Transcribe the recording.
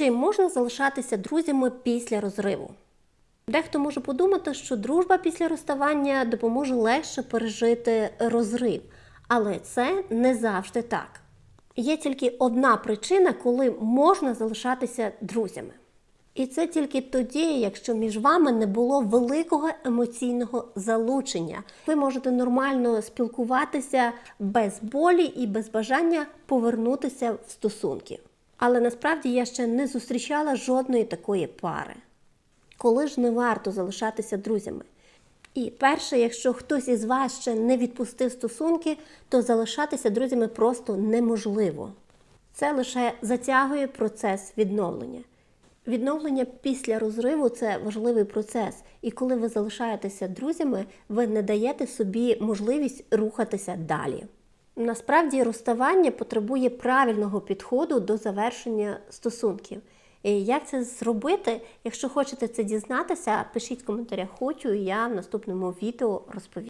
Чи можна залишатися друзями після розриву? Дехто може подумати, що дружба після розставання допоможе легше пережити розрив, але це не завжди так. Є тільки одна причина, коли можна залишатися друзями. І це тільки тоді, якщо між вами не було великого емоційного залучення. Ви можете нормально спілкуватися без болі і без бажання повернутися в стосунки. Але насправді я ще не зустрічала жодної такої пари. Коли ж не варто залишатися друзями? І перше, якщо хтось із вас ще не відпустив стосунки, то залишатися друзями просто неможливо. Це лише затягує процес відновлення. Відновлення після розриву це важливий процес, і коли ви залишаєтеся друзями, ви не даєте собі можливість рухатися далі. Насправді розставання потребує правильного підходу до завершення стосунків. І як це зробити? Якщо хочете це дізнатися, пишіть в коментарях хочу, і я в наступному відео розповім.